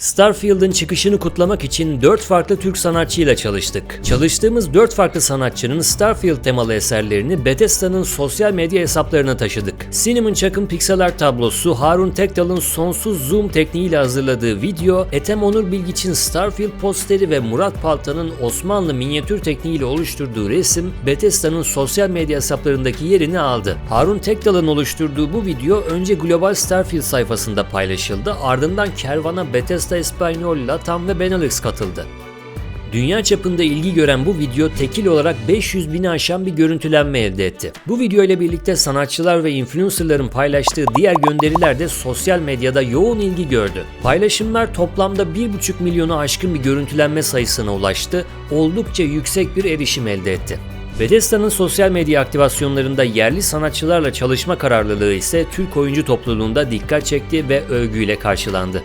Starfield'ın çıkışını kutlamak için 4 farklı Türk sanatçıyla çalıştık. Çalıştığımız 4 farklı sanatçının Starfield temalı eserlerini Bethesda'nın sosyal medya hesaplarına taşıdık. Cinnamon Chuck'ın pixel art tablosu, Harun Tekdal'ın sonsuz zoom tekniğiyle hazırladığı video, Ethem Onur Bilgiç'in Starfield posteri ve Murat Palta'nın Osmanlı minyatür tekniğiyle oluşturduğu resim Bethesda'nın sosyal medya hesaplarındaki yerini aldı. Harun Tekdal'ın oluşturduğu bu video önce Global Starfield sayfasında paylaşıldı, ardından kervana Bethesda Espanyol, Latam ve Benelux katıldı. Dünya çapında ilgi gören bu video tekil olarak 500 bini aşan bir görüntülenme elde etti. Bu video ile birlikte sanatçılar ve influencerların paylaştığı diğer gönderiler de sosyal medyada yoğun ilgi gördü. Paylaşımlar toplamda 1,5 milyonu aşkın bir görüntülenme sayısına ulaştı, oldukça yüksek bir erişim elde etti. Bethesda'nın sosyal medya aktivasyonlarında yerli sanatçılarla çalışma kararlılığı ise Türk oyuncu topluluğunda dikkat çekti ve övgüyle karşılandı.